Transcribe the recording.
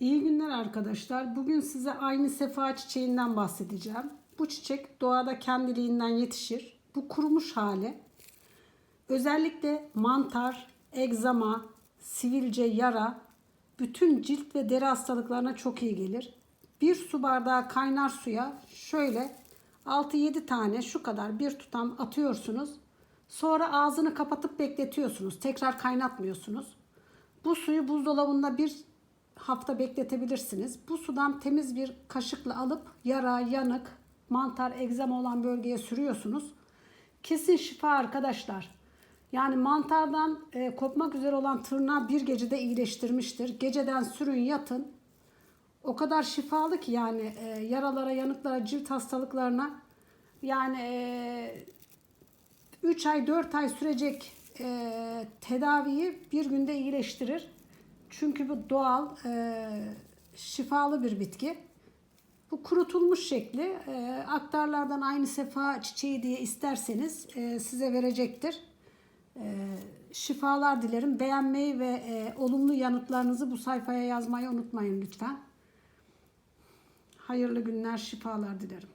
İyi günler arkadaşlar. Bugün size aynı sefa çiçeğinden bahsedeceğim. Bu çiçek doğada kendiliğinden yetişir. Bu kurumuş hali. Özellikle mantar, egzama, sivilce, yara, bütün cilt ve deri hastalıklarına çok iyi gelir. Bir su bardağı kaynar suya şöyle 6-7 tane şu kadar bir tutam atıyorsunuz. Sonra ağzını kapatıp bekletiyorsunuz. Tekrar kaynatmıyorsunuz. Bu suyu buzdolabında bir hafta bekletebilirsiniz. Bu sudan temiz bir kaşıkla alıp yara, yanık, mantar, egzama olan bölgeye sürüyorsunuz. Kesin şifa arkadaşlar. Yani mantardan e, kopmak üzere olan tırnağı bir gecede iyileştirmiştir. Geceden sürün yatın. O kadar şifalı ki yani e, yaralara, yanıklara, cilt hastalıklarına yani e, 3 ay 4 ay sürecek e, tedaviyi bir günde iyileştirir. Çünkü bu doğal e, şifalı bir bitki. Bu kurutulmuş şekli e, aktarlardan aynı sefa çiçeği diye isterseniz e, size verecektir. E, şifalar dilerim. Beğenmeyi ve e, olumlu yanıtlarınızı bu sayfaya yazmayı unutmayın lütfen. Hayırlı günler, şifalar dilerim.